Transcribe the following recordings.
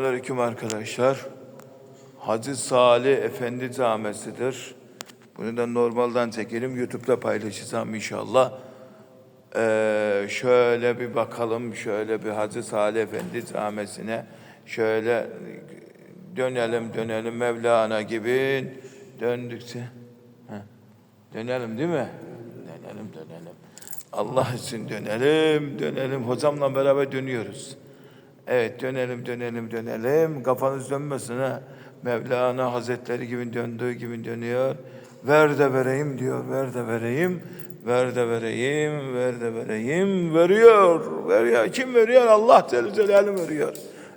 Selamünaleyküm arkadaşlar. Hacı Salih Efendi Camisi'dir. Bunu da normalden çekelim. YouTube'da paylaşacağım inşallah. Ee, şöyle bir bakalım. Şöyle bir Hacı Salih Efendi Camisi'ne şöyle dönelim dönelim Mevlana gibi döndükçe. Dönelim değil mi? Dönelim dönelim. Allah için dönelim dönelim. Hocamla beraber dönüyoruz. Evet dönelim dönelim dönelim. Kafanız dönmesin ha. Mevlana Hazretleri gibi döndüğü gibi dönüyor. Ver de vereyim diyor. Ver de vereyim. Ver de vereyim. Ver de vereyim. Veriyor. Veriyor. Kim veriyor? Allah Celle Celaluhu veriyor.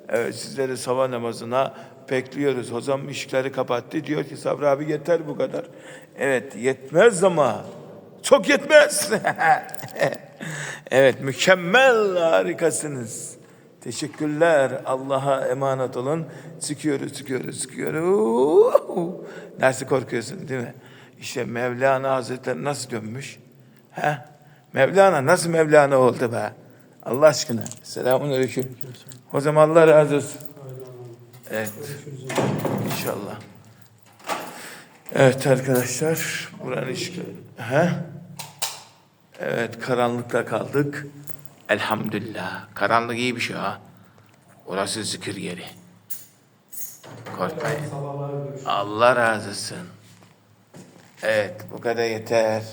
Evet sizleri sabah namazına bekliyoruz. Hocam işleri kapattı. Diyor ki Sabri abi yeter bu kadar. Evet yetmez ama çok yetmez. evet mükemmel harikasınız. Teşekkürler. Allah'a emanet olun. Çıkıyoruz, çıkıyoruz, çıkıyoruz. Nasıl korkuyorsun değil mi? İşte Mevlana Hazretleri nasıl dönmüş? He? Mevlana nasıl Mevlana oldu be? Allah aşkına. Selamun aleyküm. Hocam Allah razı olsun. Evet. İnşallah. Evet arkadaşlar. Buranın işgali. He? Evet karanlıkta kaldık. Elhamdülillah. Karanlık iyi bir şey ha. Orası zikir yeri. Korkmayın. Allah razı olsun. Evet bu kadar yeter.